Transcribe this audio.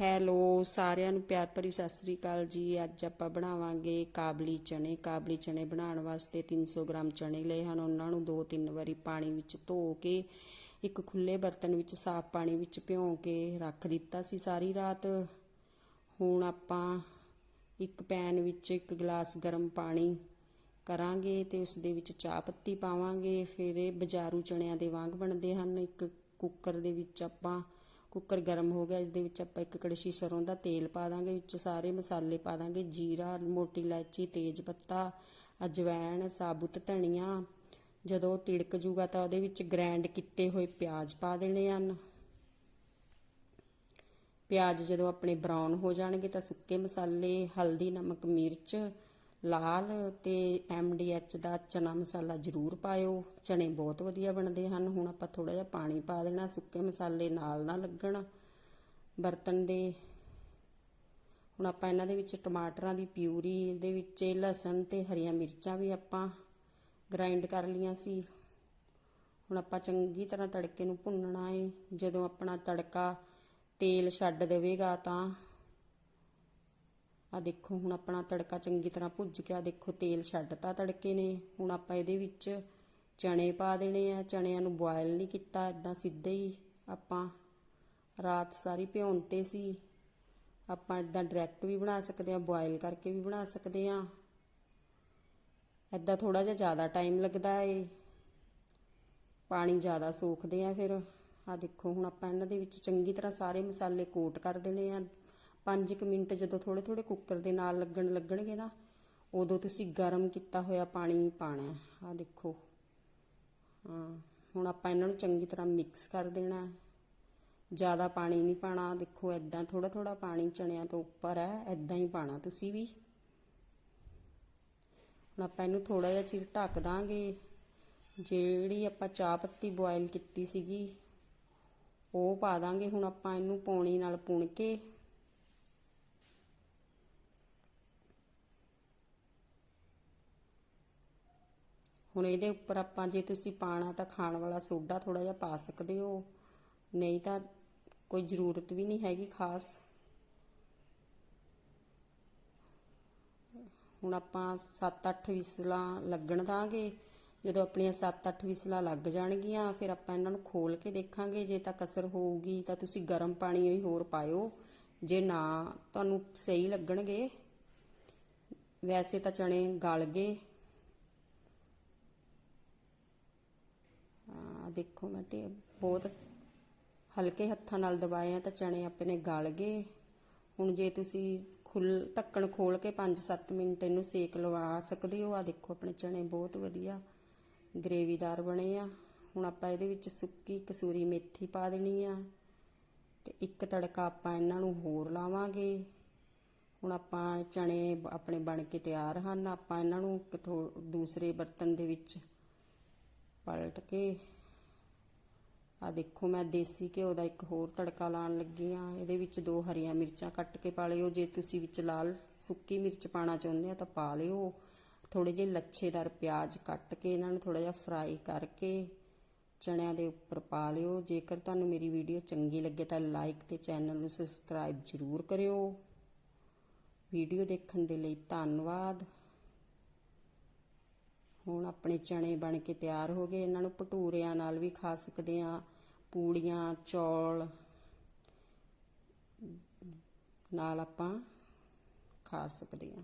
Hello, ਸਾਰਿਆਂ ਨੂੰ ਪਿਆਰ ਭਰੀ ਸਤਿ ਸ੍ਰੀ ਅਕਾਲ ਜੀ। ਅੱਜ ਆਪਾਂ ਬਣਾਵਾਂਗੇ ਕਾਬਲੀ ਚਨੇ। ਕਾਬਲੀ ਚਨੇ ਬਣਾਉਣ ਵਾਸਤੇ 300 ਗ੍ਰਾਮ ਚਨੇ ਲਏ ਹਨ। ਉਹਨਾਂ ਨੂੰ ਦੋ ਤਿੰਨ ਵਾਰੀ ਪਾਣੀ ਵਿੱਚ ਧੋ ਕੇ, ਇੱਕ ਖੁੱਲੇ ਬਰਤਨ ਵਿੱਚ ਸਾਫ਼ ਪਾਣੀ ਵਿੱਚ ਭਿਉਂ ਕੇ ਰੱਖ ਦਿੱਤਾ ਸੀ ਸਾਰੀ ਰਾਤ। ਹੁਣ ਆਪਾਂ ਇੱਕ ਪੈਨ ਵਿੱਚ ਇੱਕ ਗਲਾਸ ਗਰਮ ਪਾਣੀ ਕਰਾਂਗੇ ਤੇ ਉਸ ਦੇ ਵਿੱਚ ਚਾਹ ਪੱਤੀ ਪਾਵਾਂਗੇ। ਫਿਰ ਇਹ ਬਾਜ਼ਾਰੂ ਚਣਿਆਂ ਦੇ ਵਾਂਗ ਬਣਦੇ ਹਨ। ਇੱਕ ਕੁੱਕਰ ਦੇ ਵਿੱਚ ਆਪਾਂ ਕੁੱਕਰ ਗਰਮ ਹੋ ਗਿਆ ਇਸ ਦੇ ਵਿੱਚ ਆਪਾਂ ਇੱਕ ਕੜਛੀ ਸਰੋਂ ਦਾ ਤੇਲ ਪਾ ਦਾਂਗੇ, ਵਿੱਚ ਸਾਰੇ ਮਸਾਲੇ ਪਾ ਦਾਂਗੇ, ਜੀਰਾ, ਮੋਟੀ ਇਲਾਇਚੀ, ਤੇਜ ਪੱਤਾ ਅਜਵਾਇਣ ਸਾਬੁਤ ਧਨੀਆ, ਜਦੋਂ ਤਿੜਕ ਜੂਗਾ ਤਾਂ ਉਹਦੇ ਵਿੱਚ ਗ੍ਰਾਈਂਡ ਕੀਤੇ ਹੋਏ ਪਿਆਜ਼ ਪਾ ਦੇਣੇ ਹਨ। ਪਿਆਜ਼ ਜਦੋਂ ਆਪਣੇ ਬਰਾਊਨ ਹੋ ਜਾਣਗੇ ਤਾਂ ਸੁੱਕੇ ਮਸਾਲੇ, ਹਲਦੀ, ਨਮਕ, ਮਿਰਚ ਲਾਲ ਤੇ ਐਮਡੀਐਚ ਦਾ ਚਨਾ ਮਸਾਲਾ ਜ਼ਰੂਰ ਪਾਇਓ। ਚਨੇ ਬਹੁਤ ਵਧੀਆ ਬਣਦੇ ਹਨ। ਹੁਣ ਆਪਾਂ ਥੋੜਾ ਜਿਹਾ ਪਾਣੀ ਪਾ ਦੇਣਾ, ਸੁੱਕੇ ਮਸਾਲੇ ਨਾਲ ਨਾ ਲੱਗਣ ਬਰਤਨ ਦੇ। ਹੁਣ ਆਪਾਂ ਇਹਨਾਂ ਦੇ ਵਿੱਚ ਟਮਾਟਰਾਂ ਦੀ ਪਿਊਰੀ ਦੇ ਵਿੱਚ ਲਸਣ ਤੇ ਹਰੀਆਂ ਮਿਰਚਾਂ ਵੀ ਆਪਾਂ ਗ੍ਰਾਈਂਡ ਕਰ ਲੀਆਂ ਸੀ। ਹੁਣ ਆਪਾਂ ਚੰਗੀ ਤਰ੍ਹਾਂ ਤੜਕੇ ਨੂੰ ਭੁੰਨਣਾ ਏ। ਜਦੋਂ ਆਪਣਾ ਤੜਕਾ ਤੇਲ ਛੱਡ ਦੇਵੇਗਾ ਤਾਂ ਆ ਦੇਖੋ, ਹੁਣ ਆਪਣਾ ਤੜਕਾ ਚੰਗੀ ਤਰ੍ਹਾਂ ਭੁੱਜ ਗਿਆ। ਦੇਖੋ, ਤੇਲ ਛੱਡਤਾ ਤੜਕੇ ਨੇ। ਹੁਣ ਆਪਾਂ ਇਹਦੇ ਵਿੱਚ ਚਣੇ ਪਾ ਦੇਣੇ ਆ। ਚਣਿਆਂ ਨੂੰ ਬੋਇਲ ਨਹੀਂ ਕੀਤਾ ਇਦਾਂ ਸਿੱਧੇ ਹੀ ਆਪਾਂ ਰਾਤ ਸਾਰੀ ਭਿਉਂਤੇ ਸੀ। ਆਪਾਂ ਇਦਾਂ ਡਾਇਰੈਕਟ ਵੀ ਬਣਾ ਸਕਦੇ ਆ ਬੋਇਲ ਕਰਕੇ ਵੀ ਬਣਾ ਸਕਦੇ ਆ। ਇਦਾਂ ਥੋੜਾ ਜਿਹਾ ਜ਼ਿਆਦਾ ਟਾਈਮ ਲੱਗਦਾ ਏ। ਪਾਣੀ ਜ਼ਿਆਦਾ ਸੋਖਦੇ ਆ ਫਿਰ। ਆ ਦੇਖੋ, ਹੁਣ ਆਪਾਂ ਇਹਨਾਂ ਦੇ ਵਿੱਚ ਚੰਗੀ ਤਰ੍ਹਾਂ ਸਾਰੇ ਮਸਾਲੇ ਕੋਟ ਕਰ ਦੇਣੇ ਆ। 5 ਮਿੰਟ ਜਦੋਂ ਥੋੜੇ ਥੋੜੇ ਕੁੱਕਰ ਦੇ ਨਾਲ ਲੱਗਣ ਲੱਗਣਗੇ ਨਾ, ਉਦੋਂ ਤੁਸੀਂ ਗਰਮ ਕੀਤਾ ਹੋਇਆ ਪਾਣੀ ਪਾਣਾ ਆ ਦੇਖੋ। ਹਾਂ, ਹੁਣ ਆਪਾਂ ਇਹਨਾਂ ਨੂੰ ਚੰਗੀ ਤਰ੍ਹਾਂ ਮਿਕਸ ਕਰ ਦੇਣਾ ਜ਼ਿਆਦਾ ਪਾਣੀ ਨਹੀਂ ਪਾਣਾ, ਦੇਖੋ ਐਦਾਂ ਥੋੜਾ ਥੋੜਾ ਪਾਣੀ ਚਣਿਆਂ ਤੋਂ ਉੱਪਰ ਹੈ ਐਦਾਂ ਹੀ ਪਾਣਾ ਤੁਸੀਂ ਵੀ। ਹੁਣ ਆਪਾਂ ਇਹਨੂੰ ਥੋੜਾ ਜਿਹਾ ਚਿਰ ਢੱਕ ਦਾਂਗੇ। ਜਿਹੜੀ ਆਪਾਂ ਚਾਹ ਪੱਤੀ ਬੋਇਲ ਕੀਤੀ ਸੀਗੀ, ਉਹ ਪਾ ਦਾਂਗੇ। ਹੁਣ ਆਪਾਂ ਇਹਨੂੰ ਪੌਣੀ ਨਾਲ ਪੁਣ ਕੇ ਹੁਣ ਇਹਦੇ ਉੱਪਰ ਆਪਾਂ ਜੇ ਤੁਸੀਂ ਪਾਣਾ ਤਾਂ ਖਾਣ ਵਾਲਾ ਸੋਡਾ ਥੋੜਾ ਜਿਹਾ ਪਾ ਸਕਦੇ ਹੋ। ਨਹੀਂ ਤਾਂ ਕੋਈ ਜ਼ਰੂਰਤ ਵੀ ਨਹੀਂ ਹੈਗੀ ਖਾਸ। ਹੁਣ ਆਪਾਂ 7-8 ਵਿਸਲਾਂ ਲੱਗਣ ਦਾਂਗੇ। ਜਦੋਂ ਆਪਣੀਆਂ 7-8 ਵਿਸਲਾਂ ਲੱਗ ਜਾਣਗੀਆਂ, ਫਿਰ ਆਪਾਂ ਇਹਨਾਂ ਨੂੰ ਖੋਲ ਕੇ ਦੇਖਾਂਗੇ। ਜੇ ਤਾਂ ਕਸਰ ਹੋਊਗੀ ਤਾਂ ਤੁਸੀਂ ਗਰਮ ਪਾਣੀ ਹੀ ਹੋਰ ਪਾਇਓ। ਜੇ ਨਾ, ਤੁਹਾਨੂੰ ਸਹੀ ਲੱਗਣਗੇ। ਵੈਸੇ ਤਾਂ ਚਣੇ ਗਲ ਗਏ ਆ ਦੇਖੋ ਮੈਂ ਤੇ ਬਹੁਤ ਹਲਕੇ ਹੱਥਾਂ ਨਾਲ ਦਬਾਏ ਆ, ਤਾਂ ਚਣੇ ਆਪਣੇ ਗਲ ਗਏ। ਹੁਣ ਜੇ ਤੁਸੀਂ ਖੁੱਲ, ਢੱਕਣ ਖੋਲ ਕੇ 5-7 ਮਿੰਟ ਇਹਨੂੰ ਸੇਕ ਲਵਾ ਸਕਦੇ ਹੋ। ਆ ਦੇਖੋ ਆਪਣੇ ਚਣੇ ਬਹੁਤ ਵਧੀਆ ਗ੍ਰੇਵੀਦਾਰ ਬਣੇ ਆ। ਹੁਣ ਆਪਾਂ ਇਹਦੇ ਵਿੱਚ ਸੁੱਕੀ ਕਸੂਰੀ ਮੇਥੀ ਪਾ ਦੇਣੀ ਆ ਤੇ ਇੱਕ ਤੜਕਾ ਆਪਾਂ ਇਹਨਾਂ ਨੂੰ ਹੋਰ ਲਾਵਾਂਗੇ। ਹੁਣ ਆਪਾਂ ਚਣੇ ਆਪਣੇ ਬਣ ਕੇ ਤਿਆਰ ਹਨ। ਆਪਾਂ ਇਹਨਾਂ ਨੂੰ ਕਿਥੋਂ ਦੂਸਰੇ ਬਰਤਨ ਦੇ ਵਿੱਚ ਪਲਟ ਕੇ ਆ ਦੇਖੋ, ਮੈਂ ਦੇਸੀ ਘਿਓ ਦਾ ਇੱਕ ਹੋਰ ਤੜਕਾ ਲਾਉਣ ਲੱਗੀ ਆ ਇਹਦੇ ਵਿੱਚ ਦੋ ਹਰੀਆਂ ਮਿਰਚਾਂ ਕੱਟ ਕੇ ਪਾ ਲਿਓ। ਜੇ ਤੁਸੀਂ ਵਿੱਚ ਲਾਲ ਸੁੱਕੀ ਮਿਰਚ ਪਾਣਾ ਚਾਹੁੰਦੇ ਆ ਤਾਂ ਪਾ ਲਿਓ। ਥੋੜੇ ਜਿਹੇ ਲੱਛੇਦਾਰ ਪਿਆਜ਼ ਕੱਟ ਕੇ ਇਹਨਾਂ ਨੂੰ ਥੋੜਾ ਜਿਹਾ ਫਰਾਈ ਕਰਕੇ ਚਣਿਆਂ ਦੇ ਉੱਪਰ ਪਾ ਲਿਓ। ਜੇਕਰ ਤੁਹਾਨੂੰ ਮੇਰੀ ਵੀਡੀਓ ਚੰਗੀ ਲੱਗੇ ਤਾਂ ਲਾਈਕ ਤੇ ਚੈਨਲ ਨੂੰ ਸਬਸਕ੍ਰਾਈਬ ਜ਼ਰੂਰ ਕਰਿਓ। ਵੀਡੀਓ ਦੇਖਣ ਦੇ ਲਈ ਧੰਨਵਾਦ। ਹੁਣ ਆਪਣੇ ਚਣੇ ਬਣ ਕੇ ਤਿਆਰ ਹੋ ਗਏ। ਇਹਨਾਂ ਨੂੰ ਭਟੂਰਿਆਂ ਨਾਲ ਵੀ ਖਾ ਸਕਦੇ ਆ ਪੂੜੀਆਂ ਚੌਲ ਨਾਲ ਆਪਾਂ ਖਾ ਸਕਦੇ ਹਾਂ।